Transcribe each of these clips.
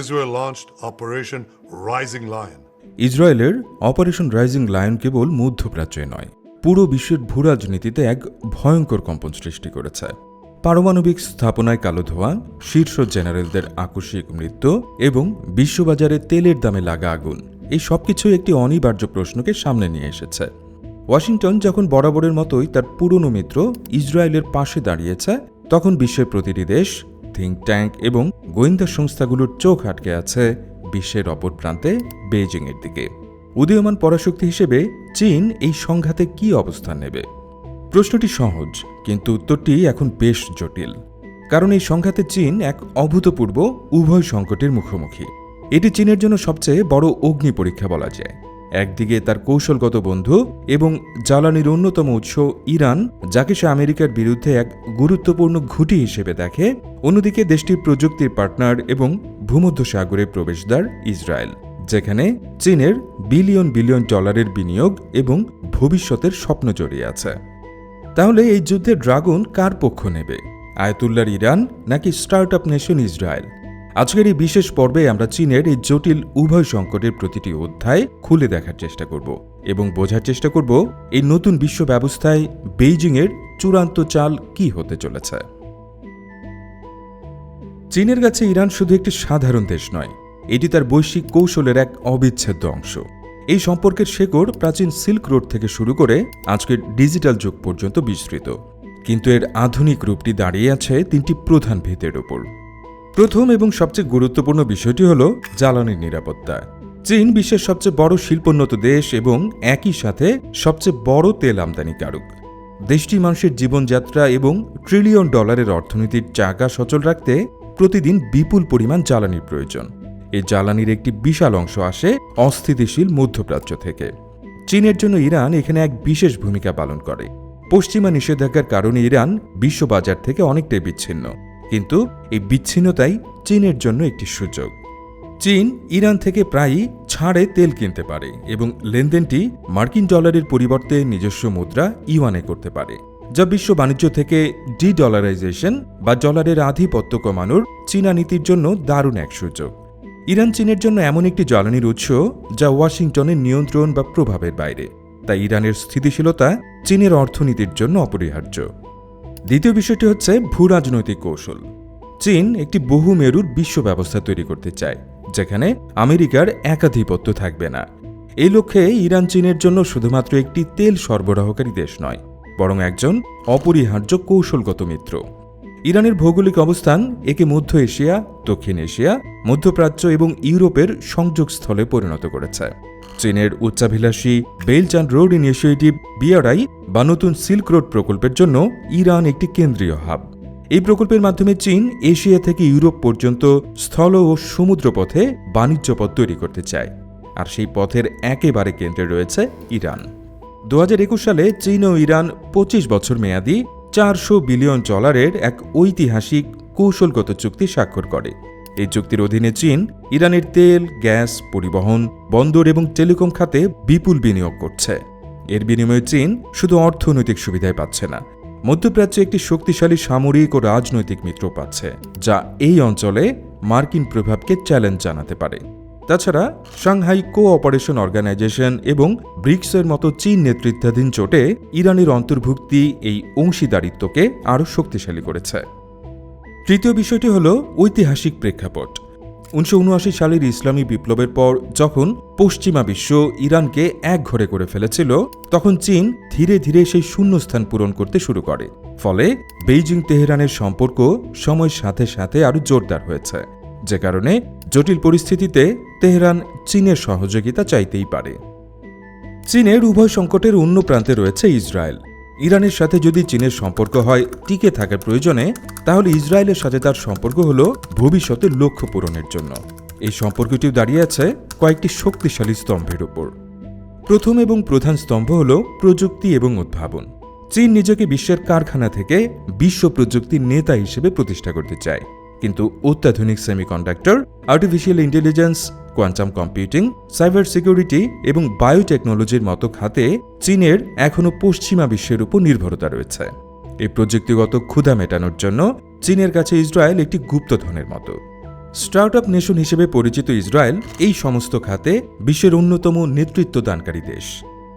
Israel launched Operation Rising Lion. ইসরায়েলের operation rising lion কেবল মধ্যপ্রাচ্যে নয়, পুরো বিশ্বের ভূরাজনীতিতে এক ভয়ঙ্কর কম্পন সৃষ্টি করেছে পারমাণবিক স্থাপনায় কালো ধোঁয়া, শীর্ষ জেনারেলদের আকস্মিক মৃত্যু এবং বিশ্ববাজারে তেলের দামে লাগা আগুন, এই সবকিছুই একটি অনিবার্য প্রশ্নকে সামনে নিয়ে এসেছে ওয়াশিংটন যখন বরাবরের মতোই তার পুরনো মিত্র ইসরায়েলের পাশে দাঁড়িয়েছে, তখন বিশ্বের প্রতিটি দেশ থিঙ্ক ট্যাঙ্ক এবং গোয়েন্দা সংস্থাগুলোর চোখ আটকে আছে বিশ্বের অপর প্রান্তে বেইজিংয়ের দিকে। উদীয়মান পরাশক্তি হিসেবে চীন এই সংঘাতে কি অবস্থান নেবে? প্রশ্নটি সহজ, কিন্তু উত্তরটি এখন বেশ জটিল। কারণ এই সংঘাতে চীন এক অভূতপূর্ব উভয় সংকটের মুখোমুখি। এটি চীনের জন্য সবচেয়ে বড় অগ্নি পরীক্ষা বলা যায়। একদিকে তার কৌশলগত বন্ধু এবং জ্বালানির অন্যতম উৎস ইরান, যাকে সে আমেরিকার বিরুদ্ধে এক গুরুত্বপূর্ণ ঘুঁটি হিসেবে দেখে। অন্যদিকে দেশটির প্রযুক্তির পার্টনার এবং ভূমধ্যসাগরের প্রবেশদ্বার ইসরায়েল, যেখানে চীনের বিলিয়ন বিলিয়ন ডলারের বিনিয়োগ এবং ভবিষ্যতের স্বপ্ন জড়িয়ে আছে। তাহলে এই যুদ্ধে ড্রাগন কার পক্ষ নেবে? আয়তুল্লার ইরান নাকি স্টার্ট আপ নেশন ইসরায়েল? আজকের এই বিশেষ পর্বে আমরা চীনের এই জটিল উভয় সংকটের প্রতিটি অধ্যায় খুলে দেখার চেষ্টা করব এবং বোঝার চেষ্টা করব এই নতুন বিশ্ব ব্যবস্থায় বেইজিংয়ের চূড়ান্ত চাল কি হতে চলেছে। চীনের কাছে ইরান শুধু একটি সাধারণ দেশ নয়, এটি তার বৈশ্বিক কৌশলের এক অবিচ্ছেদ্য অংশ। এই সম্পর্কের শেকড় প্রাচীন সিল্ক রোড থেকে শুরু করে আজকের ডিজিটাল যুগ পর্যন্ত বিস্তৃত, কিন্তু এর আধুনিক রূপটি দাঁড়িয়ে আছে তিনটি প্রধান ভিতের ওপর প্রথম এবং সবচেয়ে গুরুত্বপূর্ণ বিষয়টি হল জ্বালানির নিরাপত্তা। চীন বিশ্বের সবচেয়ে বড় শিল্পোন্নত দেশ এবং একই সাথে সবচেয়ে বড় তেল আমদানিকারক। দেশটি মানুষের জীবনযাত্রা এবং ট্রিলিয়ন ডলারের অর্থনীতির চাকা সচল রাখতে প্রতিদিন বিপুল পরিমাণ জ্বালানির প্রয়োজন। এই জ্বালানির একটি বিশাল অংশ আসে অস্থিতিশীল মধ্যপ্রাচ্য থেকে। চীনের জন্য ইরান এখানে এক বিশেষ ভূমিকা পালন করে। পশ্চিমা নিষেধাজ্ঞার কারণে ইরান বিশ্ববাজার থেকে অনেকটাই বিচ্ছিন্ন। কিন্তু এই বিচ্ছিন্নতাই চীনের জন্য একটি সুযোগ। চীন ইরান থেকে প্রায়ই ছাড়ে তেল কিনতে পারে এবং লেনদেনটি মার্কিন ডলারের পরিবর্তে নিজস্ব মুদ্রা ইউয়ানে করতে পারে, যা বিশ্ব বাণিজ্য থেকে ডি ডলারাইজেশন বা ডলারের আধিপত্য কমানোর চীনা নীতির জন্য দারুণ এক সুযোগ। ইরান চীনের জন্য এমন একটি জ্বালানির উৎস যা ওয়াশিংটনের নিয়ন্ত্রণ বা প্রভাবের বাইরে, তাই ইরানের স্থিতিশীলতা চীনের অর্থনীতির জন্য অপরিহার্য। দ্বিতীয় বিষয়টি হচ্ছে ভূরাজনৈতিক কৌশল। চীন একটি বহুমেরুর বিশ্ব ব্যবস্থা তৈরি করতে চায়, যেখানে আমেরিকার একাধিপত্য থাকবে না। এই লক্ষ্যে ইরান চীনের জন্য শুধুমাত্র একটি তেল সরবরাহকারী দেশ নয়, বরং একজন অপরিহার্য কৌশলগত মিত্র। ইরানের ভৌগোলিক অবস্থান একে মধ্য এশিয়া, দক্ষিণ এশিয়া, মধ্যপ্রাচ্য এবং ইউরোপের সংযোগস্থলে পরিণত করেছে। চীনের উচ্চাভিলাষী অ্যান্ড রোড ইনিশিয়েটিভ বিআরআই বা নতুন সিল্ক রোড প্রকল্পের জন্য ইরান একটি কেন্দ্রীয় হাব। এই প্রকল্পের মাধ্যমে চীন এশিয়া থেকে ইউরোপ পর্যন্ত স্থল ও সমুদ্র পথে বাণিজ্য পথ তৈরি করতে চায়, আর সেই পথের একেবারে কেন্দ্রে রয়েছে ইরান। দু হাজার একুশ সালে চীন ও ইরান পঁচিশ বছর মেয়াদী চারশো বিলিয়ন ডলারের এক ঐতিহাসিক কৌশলগত চুক্তি স্বাক্ষর করে। এই চুক্তির অধীনে চীন, ইরানের তেল, গ্যাস, পরিবহন, বন্দর এবং টেলিকম খাতে বিপুল বিনিয়োগ করছে। এর বিনিময়ে চীন শুধু অর্থনৈতিক সুবিধায় পাচ্ছে না, মধ্যপ্রাচ্যে একটি শক্তিশালী সামরিক ও রাজনৈতিক মিত্র পাচ্ছে, যা এই অঞ্চলে মার্কিন প্রভাবকে চ্যালেঞ্জ জানাতে পারে। তাছাড়া, সাংহাই কো অপারেশন অর্গানাইজেশন এবং ব্রিক্সের মতো চীন নেতৃত্বাধীন জোটে ইরানের অন্তর্ভুক্তি এই অংশীদারিত্বকে আরও শক্তিশালী করেছে। তৃতীয় বিষয়টি হল ঐতিহাসিক প্রেক্ষাপট। উনিশশো উনআশি সালের ইসলামী বিপ্লবের পর যখন পশ্চিমা বিশ্ব ইরানকে একঘরে করে ফেলেছিল, তখন চীন ধীরে ধীরে সেই শূন্যস্থান পূরণ করতে শুরু করে। ফলে বেইজিং তেহরানের সম্পর্ক সময়ের সাথে সাথে আরও জোরদার হয়েছে। যে কারণে জটিল পরিস্থিতিতে তেহরান চীনের সহযোগিতা চাইতেই পারে। চীনের উভয় সংকটের অন্য প্রান্তে রয়েছে ইসরায়েল। ইরানের সাথে যদি চীনের সম্পর্ক হয়, টিকে থাকার প্রয়োজনে, তাহলে ইসরায়েলের সাথে তার সম্পর্ক হল ভবিষ্যতের লক্ষ্য পূরণের জন্য। এই সম্পর্কটিও দাঁড়িয়ে আছে কয়েকটি শক্তিশালী স্তম্ভের উপর। প্রথম এবং প্রধান স্তম্ভ হল প্রযুক্তি এবং উদ্ভাবন। চীন নিজেকে বিশ্বের কারখানা থেকে বিশ্ব প্রযুক্তির নেতা হিসেবে প্রতিষ্ঠা করতে চায়। কিন্তু অত্যাধুনিক semiconductor artificial intelligence quantum computing cyber security এবং বায়োটেকনোলজির মতো খাতে চীনের এখনও পশ্চিমা বিশ্বের উপর নির্ভরতা রয়েছে। এই প্রযুক্তিগত ক্ষুধা মেটানোর জন্য চীনের কাছে ইসরায়েল একটি গুপ্তধনের মতো। স্টার্ট আপ নেশন হিসেবে পরিচিত ইসরায়েল এই সমস্ত খাতে বিশ্বের অন্যতম নেতৃত্ব দানকারী দেশ।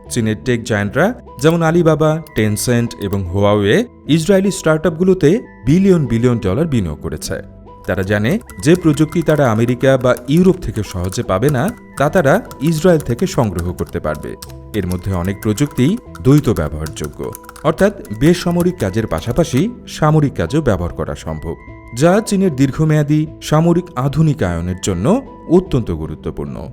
চীনের টেক জায়ান্টরা যেমন আলিবাবা টেনসেন্ট এবং হোয়াওয়ে ইসরায়েলি স্টার্টআপগুলোতে বিলিয়ন বিলিয়ন ডলার বিনিয়োগ করেছে। তারা জানে যে প্রযুক্তি তারা আমেরিকা বা ইউরোপ থেকে সহজে পাবে না, তা তারা ইসরায়েল থেকে সংগ্রহ করতে পারবে। এর মধ্যে অনেক প্রযুক্তি দ্বৈত ব্যবহারযোগ্য। অর্থাৎ বেসামরিক কাজের পাশাপাশি সামরিক কাজও ব্যবহার করা সম্ভব, যা চীনের দীর্ঘমেয়াদী সামরিক আধুনিকায়নের জন্য অত্যন্ত গুরুত্বপূর্ণ।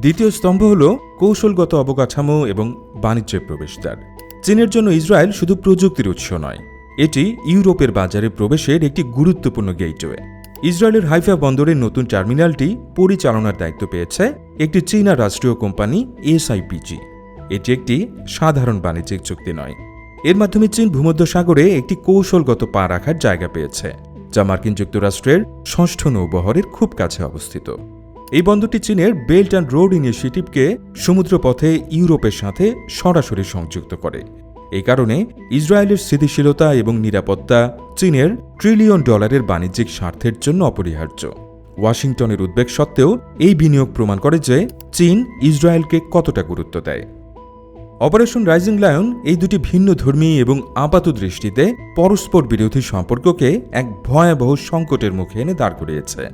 দ্বিতীয় স্তম্ভ হল কৌশলগত অবকাঠামো এবং বাণিজ্যের প্রবেশদ্বার। চীনের জন্য ইসরায়েল শুধু প্রযুক্তির উৎস নয় এটি ইউরোপের বাজারে প্রবেশের একটি গুরুত্বপূর্ণ গেটওয়ে। ইসরায়েলের হাইফা বন্দরের নতুন টার্মিনালটি পরিচালনার দায়িত্ব পেয়েছে একটি চীনা রাষ্ট্রীয় কোম্পানি এসআইপিজি। এটি একটি সাধারণ বাণিজ্যিক চুক্তি নয়। এর মাধ্যমে চীন ভূমধ্যসাগরে একটি কৌশলগত পা রাখার জায়গা পেয়েছে, যা মার্কিন যুক্তরাষ্ট্রের ষষ্ঠ নৌবহরের খুব কাছে অবস্থিত। এই বন্দরটি চীনের বেল্ট অ্যান্ড রোড ইনিশিয়েটিভকে সমুদ্রপথে ইউরোপের সাথে সরাসরি সংযুক্ত করে। এই কারণে ইসরায়েলের স্থিতিশীলতা এবং নিরাপত্তা চীনের ট্রিলিয়ন ডলারের বাণিজ্যিক স্বার্থের জন্য অপরিহার্য। ওয়াশিংটনের উদ্বেগ সত্ত্বেও এই বিনিয়োগ প্রমাণ করে যে চীন ইসরায়েলকে কতটা গুরুত্ব দেয়। অপারেশন রাইজিং লায়ন এই দুটি ভিন্ন ধর্মী এবং আপাত দৃষ্টিতে পরস্পর বিরোধী সম্পর্ককে এক ভয়াবহ সংকটের মুখে এনে দাঁড় করিয়েছে।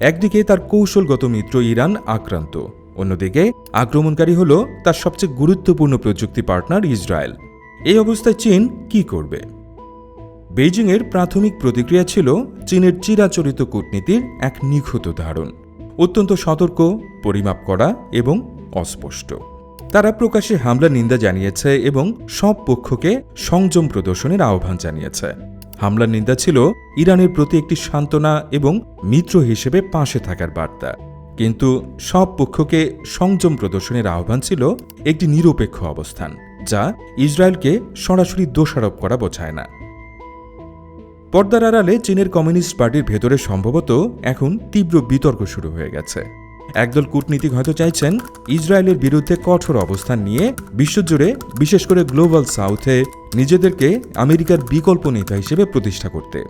একদিকে তার কৌশলগত মিত্র ইরান আক্রান্ত, অন্যদিকে আক্রমণকারী হল তার সবচেয়ে গুরুত্বপূর্ণ প্রযুক্তি পার্টনার ইসরায়েল। এই অবস্থায় চীন কি করবে? বেইজিংয়ের প্রাথমিক প্রতিক্রিয়া ছিল চীনের চিরাচরিত কূটনীতির এক নিখুঁত ধারণ অত্যন্ত সতর্ক, পরিমাপ করা এবং অস্পষ্ট। তারা প্রকাশ্যে হামলা নিন্দা জানিয়েছে এবং সব পক্ষকে সংযম প্রদর্শনের আহ্বান জানিয়েছে। হামলার নিন্দা ছিল ইরানের প্রতি একটি সান্ত্বনা এবং মিত্র হিসেবে পাশে থাকার বার্তা। কিন্তু সব পক্ষকে সংযম প্রদর্শনের আহ্বান ছিল একটি নিরপেক্ষ অবস্থান। যা ইসরায়েলকে সরাসরি দোষারোপ করা বোঝায় না। পর্দার আড়ালে চীনের কমিউনিস্ট পার্টির ভেতরে সম্ভবত এখন তীব্র বিতর্ক শুরু হয়ে গেছে। একদল কূটনীতিক হয়তো চাইছেন ইসরায়েলের বিরুদ্ধে কঠোর অবস্থান নিয়ে বিশ্বজুড়ে, বিশেষ করে গ্লোবাল সাউথে, নিজেদেরকে আমেরিকার বিকল্প নেতা হিসেবে প্রতিষ্ঠা করতে।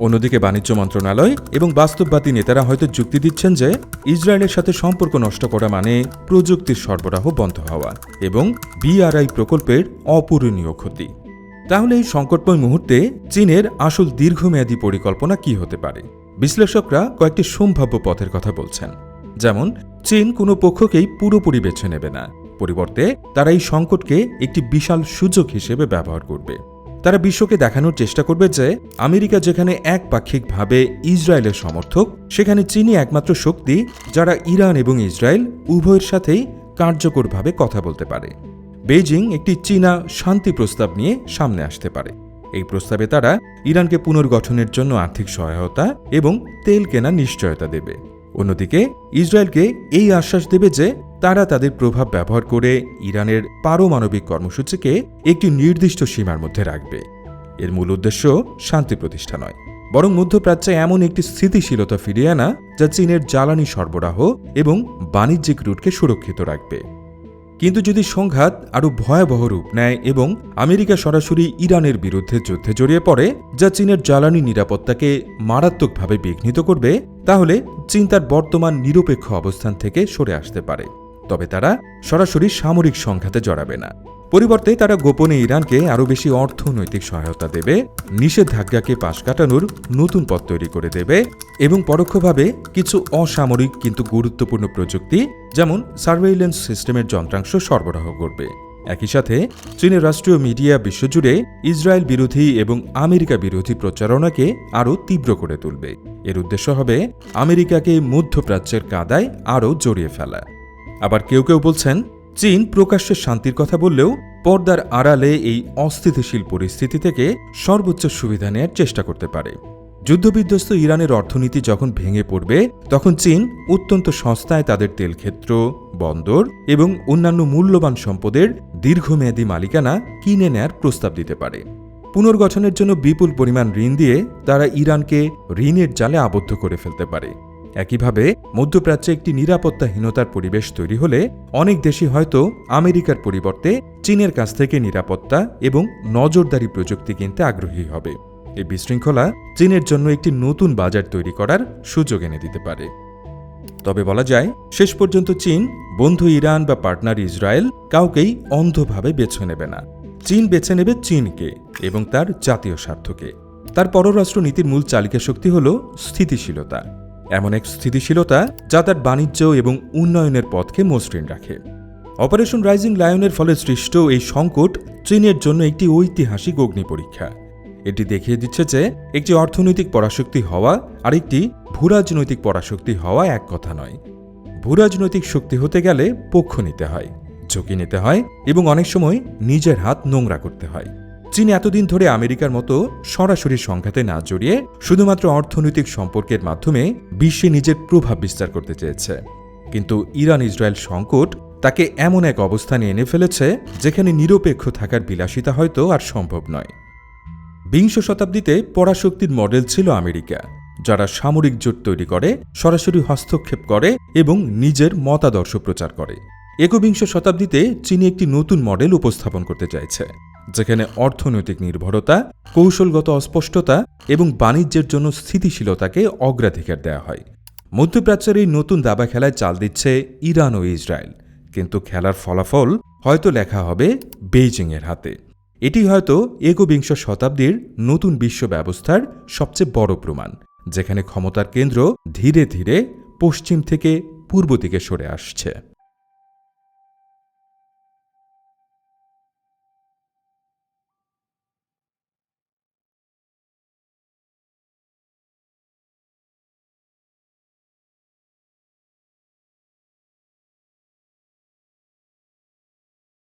অন্যদিকে বাণিজ্য মন্ত্রণালয় এবং বাস্তববাদী নেতারা হয়তো যুক্তি দিচ্ছেন যে ইসরায়েলের সাথে সম্পর্ক নষ্ট করা মানে প্রযুক্তির সরবরাহ বন্ধ হওয়া এবং বিআরআই প্রকল্পের অপূরণীয় ক্ষতি। তাহলে এই সংকটময় মুহূর্তে চীনের আসল দীর্ঘমেয়াদী পরিকল্পনা কি হতে পারে? বিশ্লেষকরা কয়েকটি সম্ভাব্য পথের কথা বলছেন। যেমন, চীন কোনো পক্ষকেই পুরোপুরি বেছে নেবে না। পরিবর্তে, তারা এই সংকটকে একটি বিশাল সুযোগ হিসেবে ব্যবহার করবে। তারা বিশ্বকে দেখানোর চেষ্টা করবে যে আমেরিকা যেখানে একপাক্ষিকভাবে ইসরায়েলের সমর্থক, সেখানে চীনই একমাত্র শক্তি যারা ইরান এবং ইসরায়েল উভয়ের সাথেই কার্যকরভাবে কথা বলতে পারে। বেইজিং একটি চীনা শান্তি প্রস্তাব নিয়ে সামনে আসতে পারে। এই প্রস্তাবে তারা ইরানকে পুনর্গঠনের জন্য আর্থিক সহায়তা এবং তেল কেনার নিশ্চয়তা দেবে। অন্যদিকে, ইসরায়েলকে এই আশ্বাস দেবে যে তারা তাদের প্রভাব ব্যবহার করে ইরানের পারমাণবিক কর্মসূচিকে একটি নির্দিষ্ট সীমার মধ্যে রাখবে। এর মূল উদ্দেশ্য শান্তি প্রতিষ্ঠা নয়, বরং মধ্যপ্রাচ্যে এমন একটি স্থিতিশীলতা ফিরিয়ে আনা যা চীনের জ্বালানি সরবরাহ এবং বাণিজ্যিক রুটকে সুরক্ষিত রাখবে। কিন্তু যদি সংঘাত আরও ভয়াবহ রূপ নেয় এবং আমেরিকা সরাসরি ইরানের বিরুদ্ধে যুদ্ধে জড়িয়ে পড়ে, যা চীনের জ্বালানি নিরাপত্তাকে মারাত্মকভাবে বিঘ্নিত করবে, তাহলে চীন তার বর্তমান নিরপেক্ষ অবস্থান থেকে সরে আসতে পারে। তবে তারা সরাসরি সামরিক সংঘাতে জড়াবে না। পরিবর্তে তারা গোপনে ইরানকে আরও বেশি অর্থনৈতিক সহায়তা দেবে, নিষেধাজ্ঞাকে পাশ কাটানোর নতুন পথ তৈরি করে দেবে এবং পরোক্ষভাবে কিছু অসামরিক কিন্তু গুরুত্বপূর্ণ প্রযুক্তি, যেমন সার্ভেইলেন্স সিস্টেমের যন্ত্রাংশ সরবরাহ করবে। একই সাথে চীনের রাষ্ট্রীয় মিডিয়া বিশ্বজুড়ে ইসরায়েল বিরোধী এবং আমেরিকা বিরোধী প্রচারণাকে আরও তীব্র করে তুলবে। এর উদ্দেশ্য হবে আমেরিকাকে মধ্যপ্রাচ্যের কাদায় আরও জড়িয়ে ফেলা। আবার কেউ কেউ বলছেন, চীন প্রকাশ্যে শান্তির কথা বললেও পর্দার আড়ালে এই অস্থিতিশীল পরিস্থিতি থেকে সর্বোচ্চ সুবিধা নেয়ার চেষ্টা করতে পারে। যুদ্ধবিধ্বস্ত ইরানের অর্থনীতি যখন ভেঙে পড়বে, তখন চীন অত্যন্ত সস্তায় তাদের তেলক্ষেত্র, বন্দর এবং অন্যান্য মূল্যবান সম্পদের দীর্ঘমেয়াদী মালিকানা কিনে নেয়ার প্রস্তাব দিতে পারে। পুনর্গঠনের জন্য বিপুল পরিমাণ ঋণ দিয়ে তারা ইরানকে ঋণের জালে আবদ্ধ করে ফেলতে পারে। একইভাবে মধ্যপ্রাচ্যে একটি নিরাপত্তাহীনতার পরিবেশ তৈরি হলে অনেক দেশই হয়তো আমেরিকার পরিবর্তে চীনের কাছ থেকে নিরাপত্তা এবং নজরদারি প্রযুক্তি কিনতে আগ্রহী হবে। এই বিশৃঙ্খলা চীনের জন্য একটি নতুন বাজার তৈরি করার সুযোগ এনে দিতে পারে। তবে বলা যায়, শেষ পর্যন্ত চীন, বন্ধু ইরান বা পার্টনার ইসরায়েল কাউকেই অন্ধভাবে বেছে নেবে না। চীন বেছে নেবে চীনকে এবং তার জাতীয় স্বার্থকে। তার পররাষ্ট্র নীতির মূল চালিকা শক্তি হল স্থিতিশীলতা। এমন এক স্থিতিশীলতা যা তার বাণিজ্য এবং উন্নয়নের পথকে মসৃণ রাখে। অপারেশন রাইজিং লায়নের ফলে সৃষ্ট এই সংকট চীনের জন্য একটি ঐতিহাসিক অগ্নি পরীক্ষা এটি দেখিয়ে দিচ্ছে যে একটি অর্থনৈতিক পরাশক্তি হওয়া আর একটি ভূরাজনৈতিক পরাশক্তি হওয়া এক কথা নয়। ভূরাজনৈতিক শক্তি হতে গেলে পক্ষ নিতে হয়, ঝুঁকি নিতে হয় এবং অনেক সময় নিজের হাত নোংরা করতে হয়। চীন এতদিন ধরে আমেরিকার মতো সরাসরি সংঘাতে না জড়িয়ে শুধুমাত্র অর্থনৈতিক সম্পর্কের মাধ্যমে বিশ্বে নিজের প্রভাব বিস্তার করতে চেয়েছে। কিন্তু ইরান ইসরায়েল সংকট তাকে এমন এক অবস্থানে এনে ফেলেছে যেখানে নিরপেক্ষ থাকার বিলাসিতা হয়তো আর সম্ভব নয়। বিংশ শতাব্দীতে পরাশক্তির মডেল ছিল আমেরিকা, যারা সামরিক জোট তৈরি করে, সরাসরি হস্তক্ষেপ করে এবং নিজের মতাদর্শ প্রচার করে। একবিংশ শতাব্দীতে চীনি একটি নতুন মডেল উপস্থাপন করতে চাইছে। যেখানে অর্থনৈতিক নির্ভরতা, কৌশলগত অস্পষ্টতা এবং বাণিজ্যের জন্য স্থিতিশীলতাকে অগ্রাধিকার দেওয়া হয়। মধ্যপ্রাচ্যের এই নতুন দাবা খেলায় চাল দিচ্ছে ইরান ও ইসরায়েল। কিন্তু খেলার ফলাফল হয়তো লেখা হবে বেইজিংয়ের হাতে। এটি হয়তো একবিংশ শতাব্দীর নতুন বিশ্ব ব্যবস্থার সবচেয়ে বড় প্রমাণ, যেখানে ক্ষমতার কেন্দ্র ধীরে ধীরে পশ্চিম থেকে পূর্ব দিকে সরে আসছে।